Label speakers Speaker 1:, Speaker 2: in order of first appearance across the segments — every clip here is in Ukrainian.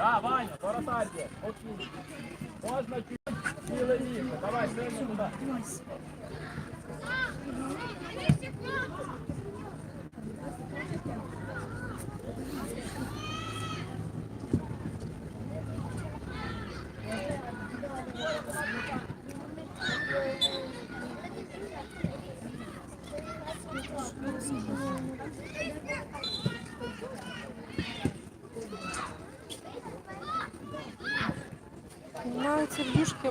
Speaker 1: Да, Ваня, воротарь є. Окей. Можна ціле літо. Давай, сильно туди.
Speaker 2: Навіть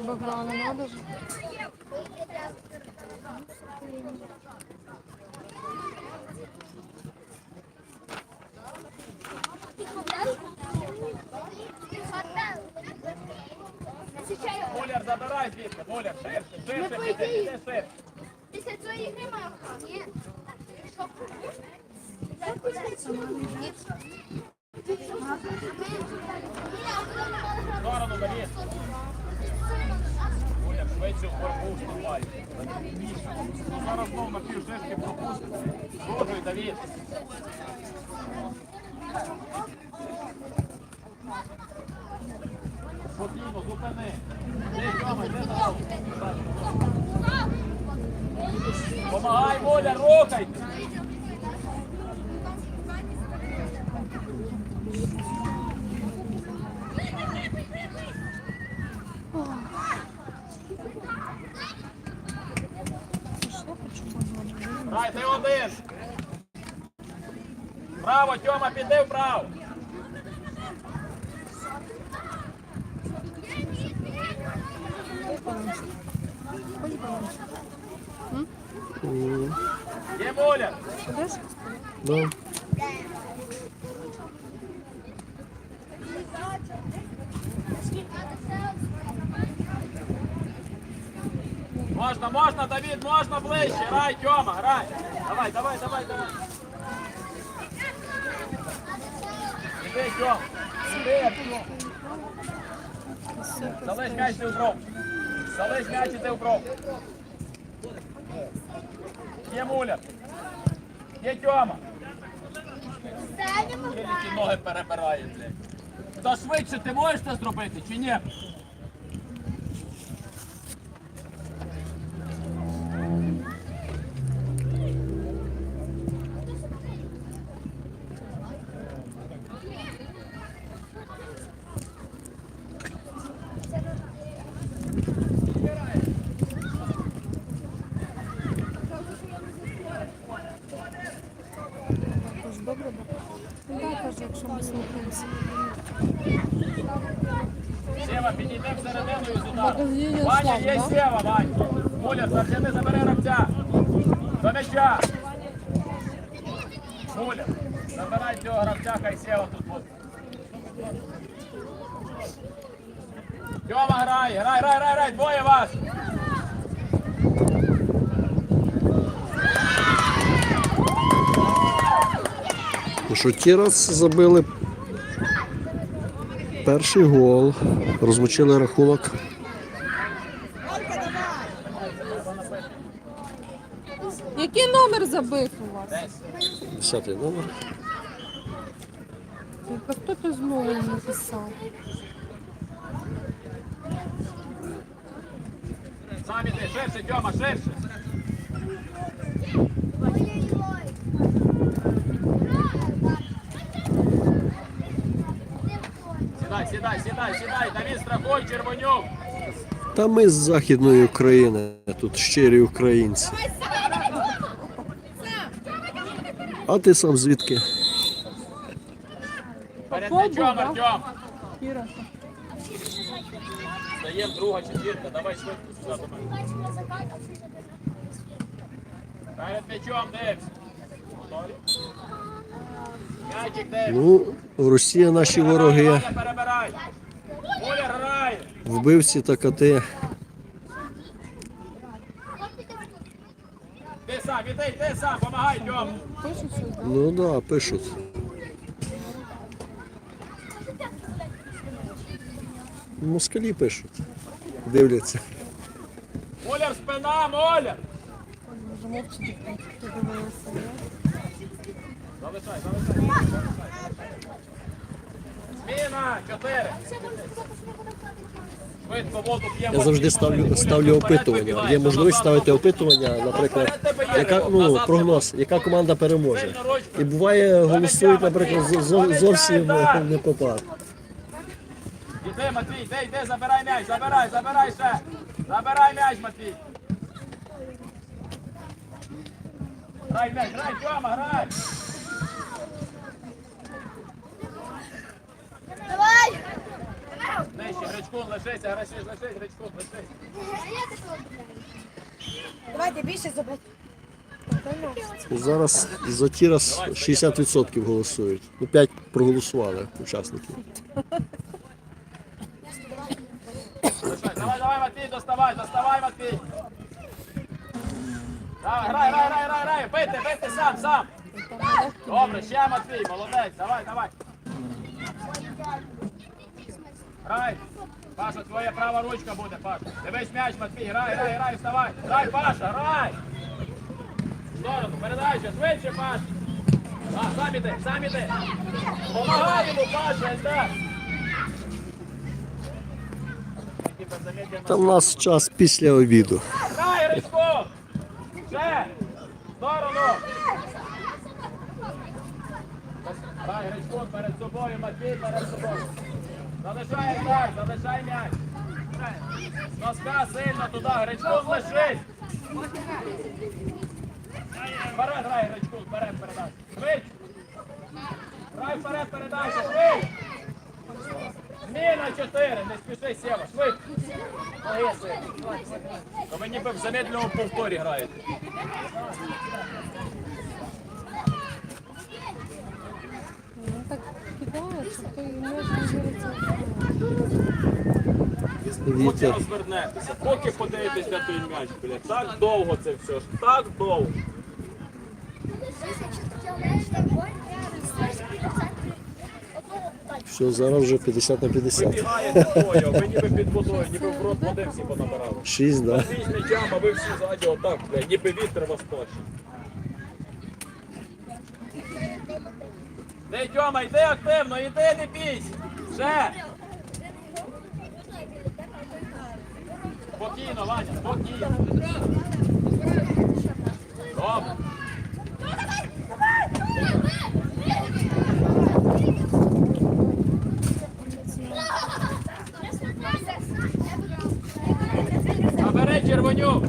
Speaker 2: обіграли, надо ж.
Speaker 1: Муляр, забирай звідси. Муляр, ширше, ширше,
Speaker 3: по
Speaker 1: піде, піде ширше.
Speaker 3: Після цієї гри мав Ні.
Speaker 1: Сторону бери. Муляр, швидше в. Ну, Зараз знову на пів шишки пропустить. Служуй, Давід. Спокійно, зупини. Помагай, Воля, рухай. Грай, ти один. Право, Тьома, піди вправо. Є.
Speaker 2: Кудись?
Speaker 4: Да.
Speaker 1: Можна, можна, Давід, можна ближче. Грай, Тьома, грай. Давай, давай, давай, давай. Іди, Тьом. Іди, Тьом. Залиш м'яч ти укроп. Залиш м'яч ти укроп. Є Муляр. Є Тьома. Тільки ноги перебирає, блядь. Та швидше ти можеш це зробити чи ні?
Speaker 2: Тож добре, бо. Ну, да, каже, якщо ми слухаємося.
Speaker 1: Сєва, підійди всередину і сюди.
Speaker 2: Магазині
Speaker 1: Ваня,
Speaker 2: слав,
Speaker 1: є
Speaker 2: да?
Speaker 1: Сєва, Вань. Муляр, завжди забери гравця. До м'яча. Муляр, забирай цього гравця, хай Сєва тут буде. Тьома, грай, грай, грай, грай, грай, двоє вас.
Speaker 4: Ну що ті раз забили перший гол, розмочили рахунок.
Speaker 2: Який номер забив у вас?
Speaker 4: Десятий номер.
Speaker 2: Та хто ти знову не написав?
Speaker 1: Сам іди, ширше, Тьома, ширше. Сідай, сідай, сідай, сідай, Давід, страхуй, Червонюк.
Speaker 4: Та ми з Західної України, тут щирі українці. А ти сам звідки?
Speaker 1: Перед
Speaker 2: да?
Speaker 1: Артем. Даємо друга четвірка, давай швидко сюди до мене. Перед м'ячом, дивись. Готові? М'ячик, дивись.
Speaker 4: Ну, Росія наші вороги,
Speaker 1: перебирай.
Speaker 4: Вбивці та коти.
Speaker 1: Ти сам, іди, ти сам, помагай,
Speaker 2: да?
Speaker 4: Ну да, пишуть. Москалі пишуть. Дивляться.
Speaker 1: Муляр, спина,
Speaker 2: дивилися, да?
Speaker 1: Залишай, залишай. Міна, чотири.
Speaker 4: Я завжди ставлю, ставлю опитування. Є можливість ставити опитування, наприклад, яка ну прогноз, яка команда переможе. І буває, голосують, наприклад, зо- зо- зовсім не попад.
Speaker 1: Іди, Матвій, йди, йди, забирай м'яч, забирай, забирай ще. Забирай м'яч, Матвій. Грай м'яч, грай, Тьома, грай. Нижче, Гречкун, лишися, Гречкун, лишись, Гречкун, лишись.
Speaker 5: Давайте більше забити.
Speaker 4: Зараз за Тірас 60% голосують. Ну, 5 проголосували учасників.
Speaker 1: Лишай. Давай, давай, Матвій, доставай, доставай, Матвій. Давай, грай, грай, грай, грай, грай, бити, бити сам, сам. Добре, ще Матвій, молодець, давай, давай. Грай. Паша, твоя права ручка буде, Паша. Дивись м'яч, Матвій, грай, грай, грай, вставай. Грай, Паша, грай. В Сторону, передача, швидше, Паша. А, сам іди, сам іди. Помагай йому, Паша, так.
Speaker 4: Там у нас час після обіду.
Speaker 1: Грай, Ричко! Ще! В Сторону! Грай, Ричко, перед собою, Матвій, перед собою. Залишай так, залишай м'яч. Носка сильно туди, Гречко, лишись. Вперед грай, Гречко, вперед передача. Швидше. Грай вперед передача, швидше. Зміна 4, не спіши, Сєва, сильно. То ви ніби в замедленому повторі граєте.
Speaker 2: Він так кидає, що той м'яч не віриться.
Speaker 1: Поки розвернетеся, поки подивитесь на той м'яч, блядь. Так довго це все ж, так довго.
Speaker 4: Все, зараз вже 50 на 50.
Speaker 1: Вибігає такою, ви ніби під водою, ніби в рот води всі понабирали.
Speaker 4: 6, да?
Speaker 1: А ви всі ззаді отак, блядь, ніби вітер вас точить. Де Тьома, йди активно, йди, не бійся. Ще. Спокійно, Ваня, спокійно. Добре. Набери червонюк.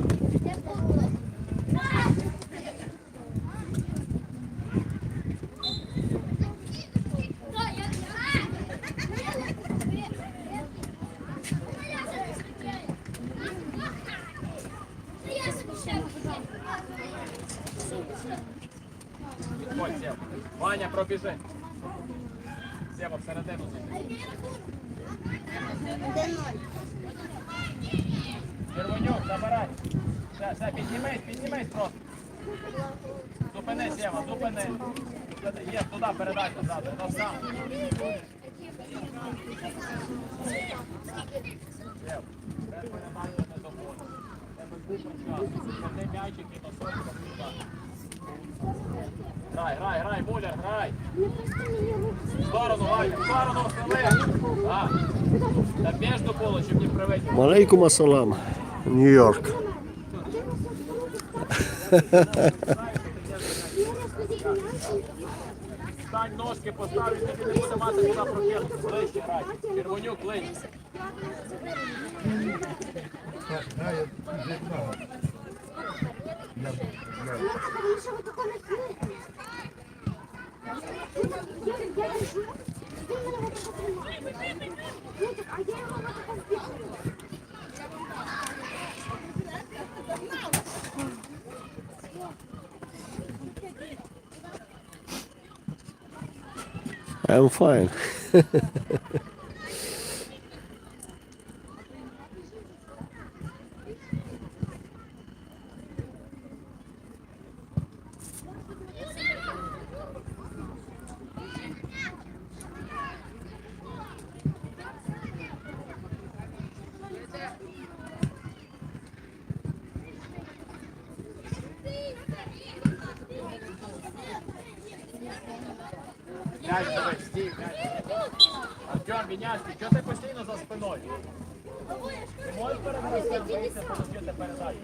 Speaker 1: Ой, Сєва. Ваня, пробіжи. Сєва, всередину. зайди. Червонюк, забирай. Все, все, піднімись, піднімись просто. Зупини, Сєва, зупини. Є, туди передача ззаду, то сам. Туди. Грай, грай, грай, Муляр, грай. В сторону, Ваня, в сторону, стріли. Та б'єш до пола, щоб не приведь.
Speaker 4: Малейкум асалам. Нью-Йорк.
Speaker 1: Стань ножки, постав, і тобі не буде мати куди прокинути. Ближче грай. Червонюк, ближче.
Speaker 4: I'm fine.
Speaker 1: ти постійно за спиною? Ти можеш переграти, вийти, получити передачу.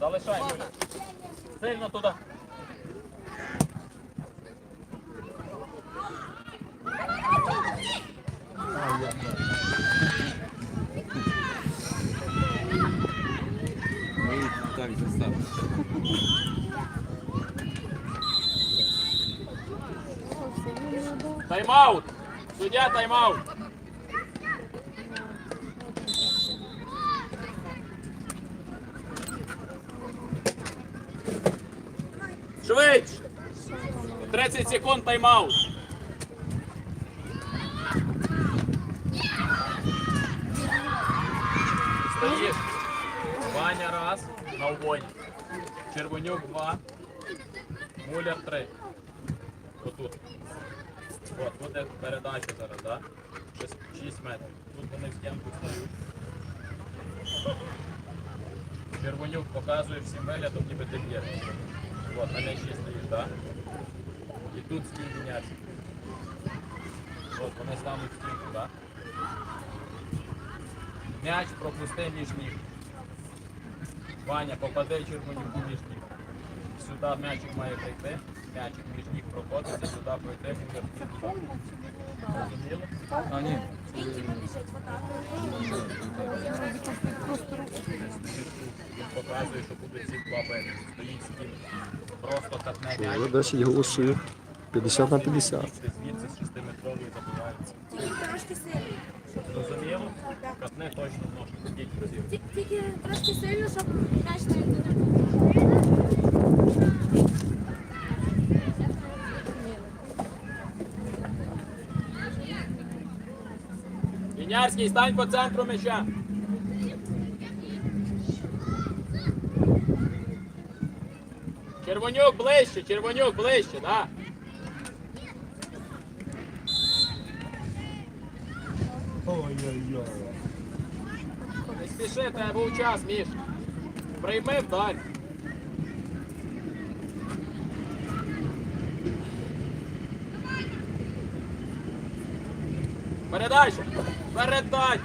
Speaker 1: Залишай, Юля. Сильно туди. Тайм-аут! Суддя тайм-аут! Швидше! 30 секунд тайм-аут! Стоїш. Ваня раз на обоні. Червонюк два. Муляр три. Отут. От, буде передача зараз, так? 6 метрів. Тут вони в стінку стають. Червонюк показує всім виглядом, ніби ти б'єш. От, на м'ячі стоїть, так? І тут стій міняться. От, вони стануть в стінку, так? М'яч пропусти між ніг. Ваня, попаде червонюку між ніг. Сюди м'ячик має прийти, м'ячик між ніг проходиться, сюди пройти, буде туди. Зрозуміло?
Speaker 6: А, ні.
Speaker 1: Він показує, що будуть ці два беди. Стоїть стіл. Просто катне м'яч.
Speaker 4: 10 голосує. 50 на 50.
Speaker 1: Звідси, звідси з шестиметрової забивається.
Speaker 5: Трошки сильно.
Speaker 1: Зрозуміло? Катне точно в. Скільки разів?
Speaker 3: Тільки трошки сильно, щоб м'яч не не.
Speaker 1: Вінярський, стань по центру м'яча. Червонюк ближче, червонюк ближче, да. Не спіши, тебе був час, Міш. Прийми вдаль. Передача! Передача!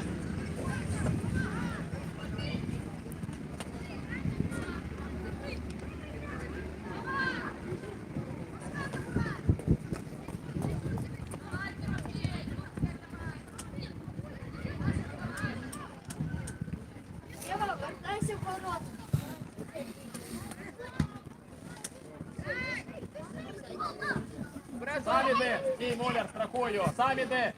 Speaker 3: Його, вертайся в ворот.
Speaker 1: Сам іди! Стій, Муляр, страхуй його!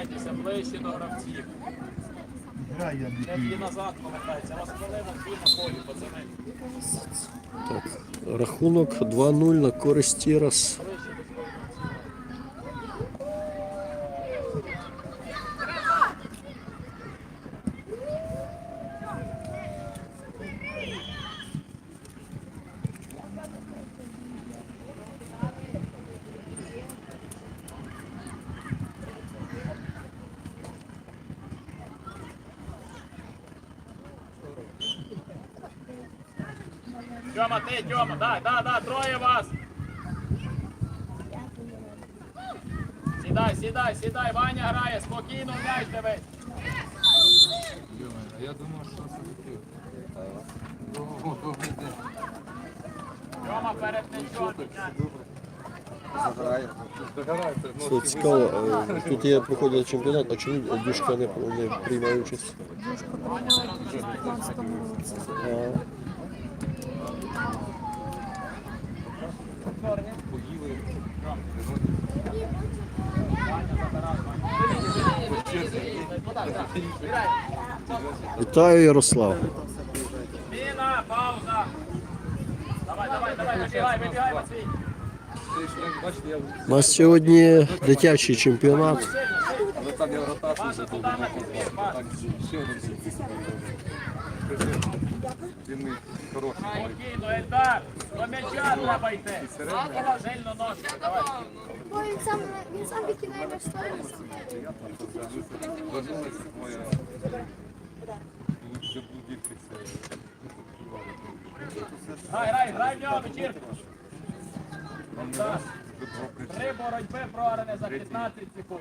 Speaker 1: Зупиняйтеся, ближче до гравців. Не назад повертається, у вас хвилина дві на полі, пацани.
Speaker 4: Так, рахунок 2-0 на користь Тірас.
Speaker 1: Ближче до свого. Тьома, ти, Тьома, да, да, да, троє вас. Сідай, сідай, сідай, Ваня грає, спокійно м'яч дивись.
Speaker 6: Йома, а я думав, що це таке.
Speaker 1: Тьома перед
Speaker 4: Це цікаво, е, тут є проходить чемпіонат, а чому дюшка не, не приймає участь?
Speaker 2: Дівчинка приймала в 2015 році.
Speaker 4: Вітаю, Ярослав.
Speaker 1: Міна, пауза. Давай, давай, давай, вибігай, вибігай, Матвій.
Speaker 6: Ти ж, як бачите, я
Speaker 4: У нас сьогодні дитячий чемпіонат.
Speaker 6: але там я в ротацію
Speaker 1: Паша туди на підбір, Паш.
Speaker 6: Він хороший.
Speaker 1: Спокійно, Ельдар. До м'яча треба йти. Сильно ножки, давай.
Speaker 3: Бо він сам, він сам викидає на сторону.
Speaker 6: Моя.
Speaker 1: Грай, грай, грай в нього вечірку. Три боротьби програні за 15 секунд.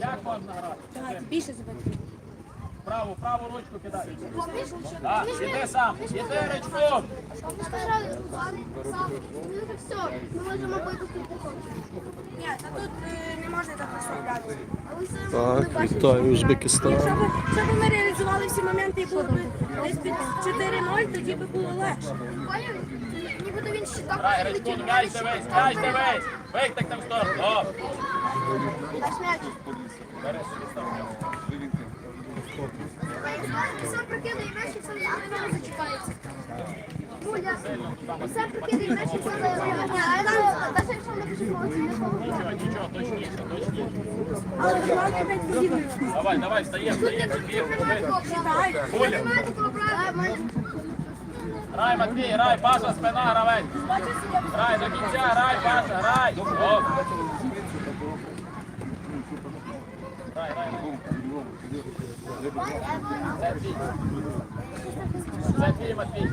Speaker 1: Як можна грати?
Speaker 5: Більше забити.
Speaker 1: Праву, праву ручку кидай. Так, іди сам, іди речком.
Speaker 3: Сказали, сам. Ну так все, ми можемо бити тут.
Speaker 5: Ні, та тут е, не можна так розслаблятися.
Speaker 4: Так, вітаю Узбекистан.
Speaker 5: Якщо б, якщо б ми реалізували всі моменти і було б десь під 4-0, тоді б було легше.
Speaker 3: Нібито він ще так
Speaker 1: Грай, речком, м'яч дивись, м'яч дивись. Виктик там в сторону. О,
Speaker 3: Даш м'яч.
Speaker 1: бери собі
Speaker 3: нього зачіпається. Буля, ти сам прикидай м'яч, і сам за нього зачіпається. Навіть якщо не почіпається, не
Speaker 1: Нічого, нічого, точніше, точніше.
Speaker 5: Але давайте.
Speaker 1: Давай, давай, встаємо, встаємо, підбір. Буля. Грай, Матвій, грай, Паша, спина, гравець. Грай, до кінця, грай, Паша, грай. О. Грай, грай. Це твій. Матвій.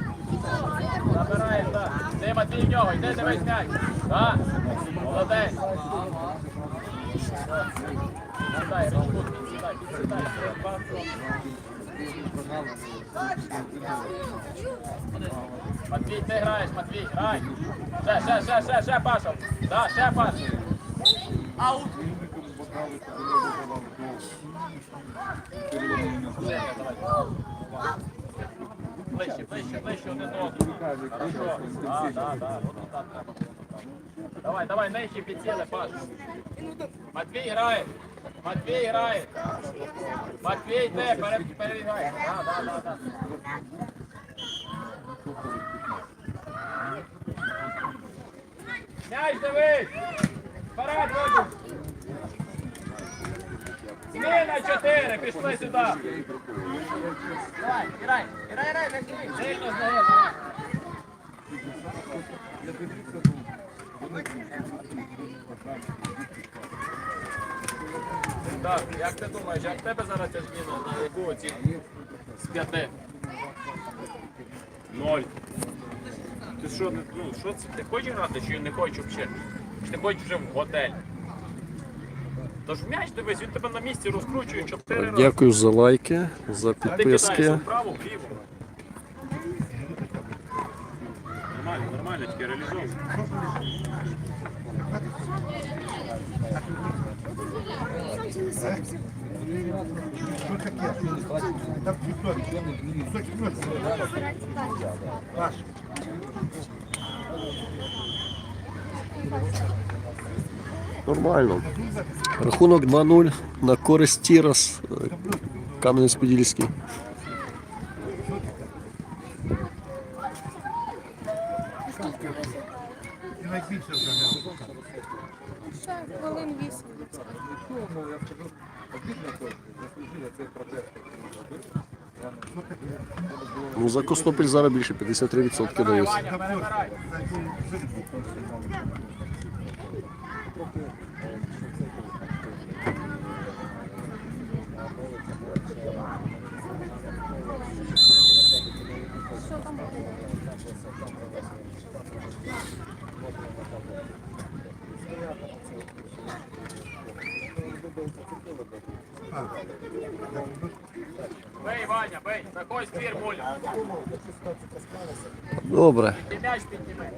Speaker 1: Забирай, так. Ти, Матвій, в нього, йди, дивись м'яч. Так, молодець. Сідай, підсідай, підсідай. Матвій, ти граєш, Матвій, грай. Ще, ще, ще, ще, ще, Паша. Да, ще, Паша. Аут. Ближче, ближче, ближче один до. Хорошо. Давай, давай, нижче підсіли, Паш. Матвій грає. Матвій грає. Матвій йде, пере- перебігай. Да, да, да, да. Мяч дивись! Вперед, Зміна 4, пішли сюди! Давай, грай, грай, грай, грай, Сильно здає, давай. Так, як ти думаєш, як тебе зараз ця зміна, на яку оцінку? З п'яти. Ноль. Ти що, ну, що це? Ти хочеш грати чи не хочеш взагалі? Чи ти хочеш вже в готель? Тож м'яч дивись, він тебе на місці розкручує чотири рази.
Speaker 4: Дякую за лайки, за
Speaker 1: Ти кидаєш
Speaker 4: підписки.
Speaker 1: вправо, вліво. Нормально, нормально, тільки реалізовуй.
Speaker 4: Нормально. Рахунок 2-0 на користь Тірас. Кам'янець-Подільський.
Speaker 2: Ще хвилин вісім.
Speaker 6: Ну,
Speaker 4: за Костопіль зараз більше 53%
Speaker 1: Давай,
Speaker 4: дають.
Speaker 1: Ваня, перебирай.
Speaker 2: Що там буде?
Speaker 1: Бей, Ваня, бей. Такой Муля.
Speaker 4: Добре.
Speaker 1: Ти м'яч підніми.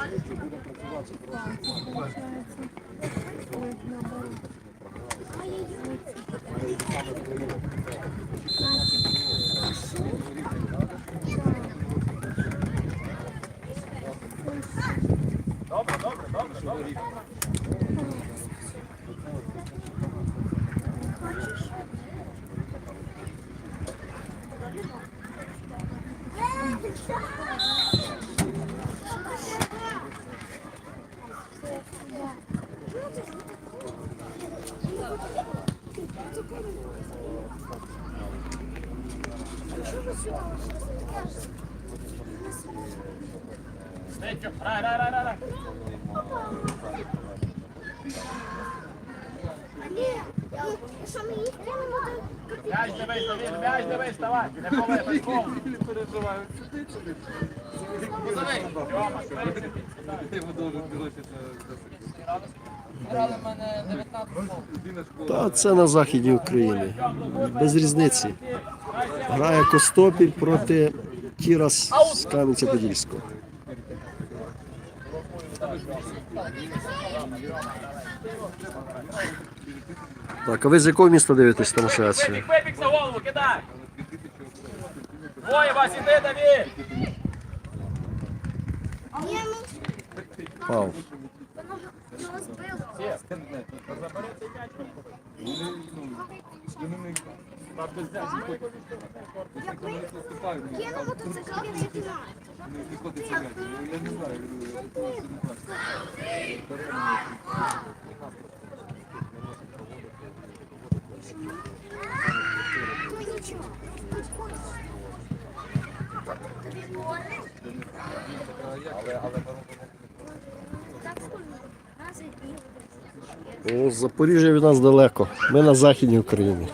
Speaker 2: Ой, наоборот. Ой,
Speaker 1: Митю, грай, грай, грай, грай.
Speaker 3: Ні, що ми їх кинемо, то
Speaker 1: М'яч дивись, Давід, м'яч дивись, давай. Не пове, без кому.
Speaker 6: переживаю. Сюди, сюди.
Speaker 1: Тьома, швидше.
Speaker 6: Я буду вже дивитися за
Speaker 7: Грали в мене 19 гол.
Speaker 6: Діна школа.
Speaker 4: Та це на заході України. Без різниці. Грає Костопіль проти Тірас з Кам'янця-Подільського. Так, а ви з якого міста дивитесь трансляцію?
Speaker 1: Двоє вас, іди, Давід.
Speaker 3: ні, ми
Speaker 4: Пау.
Speaker 3: воно збило. Як ми кинемо, то це кладе не кидає.
Speaker 6: Не ходиться м'яч. Я не знаю. я просто не знаю.
Speaker 3: Ну нічого. Тобі море. Так скажу. Рази і
Speaker 4: О, Запоріжжя від нас далеко. Ми на західній Україні.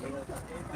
Speaker 2: Thank
Speaker 4: you.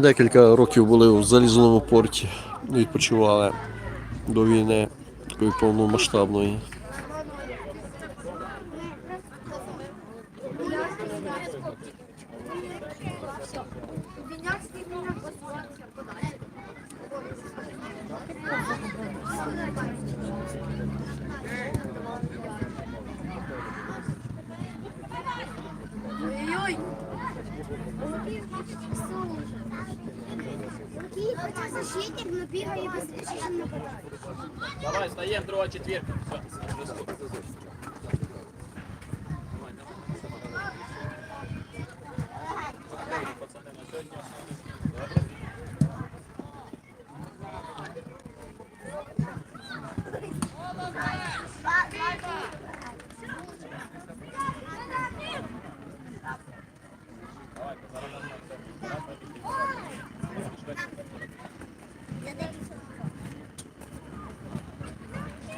Speaker 4: Декілька років були у залізному порті, відпочивали до війни такої повномасштабної.
Speaker 3: Ой-ой! Защитник, но бігає без ніж нападає.
Speaker 1: Давай, стаємо, друга четвірка. Все,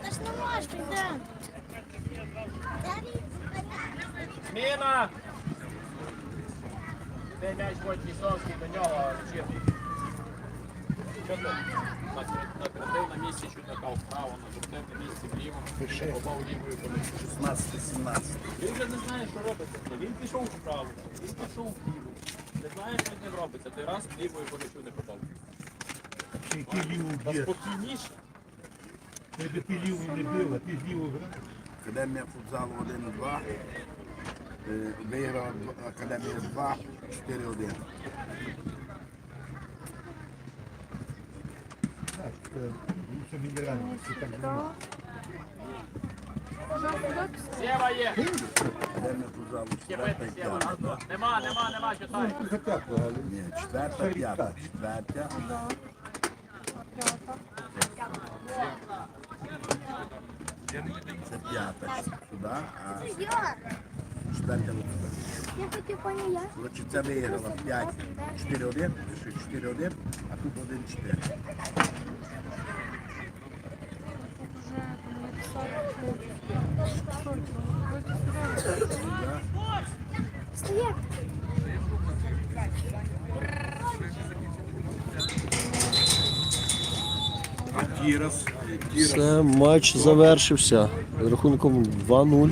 Speaker 3: Та ж не можеш, йдемо.
Speaker 1: Зміна! Цей м'яч хоч Лісовський до нього чірний. Що ти? Місці, чуть накав вправо, накрутив на місці вліво, попав лівою колись.
Speaker 8: 16-17.
Speaker 1: Він вже не знає, що робити. Він пішов вправо, він пішов вліво. Ти знаєш, що з ним робиться? Ти раз лівою поручу не попав.
Speaker 8: Які ліву
Speaker 1: Та
Speaker 8: б'є.
Speaker 1: спокійніше.
Speaker 8: Тебе ти ліву не била, ти ліву грав.
Speaker 9: Академія футзалу 1-2. Е, Виграла дв- Академія 2, 4-1.
Speaker 8: Так, це лучше мінеральний, це так зробив.
Speaker 1: Сєва є.
Speaker 9: Академія футзалу 4
Speaker 1: Кипити,
Speaker 9: і
Speaker 1: Сєва. Нема, нема, нема, читай.
Speaker 9: Ні, 4 5. 4 це 5 сюди, а
Speaker 3: Йо,
Speaker 9: 4 от сюди.
Speaker 3: я хотів я.
Speaker 9: Коротше, це виграла 5, 4-1, пиши 4-1, а тут 1-4.
Speaker 3: Стоять.
Speaker 9: А Тірас,
Speaker 4: Матч завершився рахунком 2-0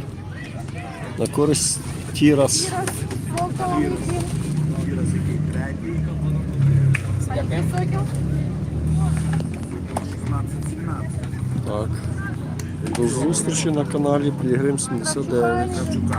Speaker 4: на користь Тірас.
Speaker 9: Тірас, який третій, 16-17.
Speaker 4: Так. До зустрічі на каналі Пілігрим 79.
Speaker 9: Кравчука.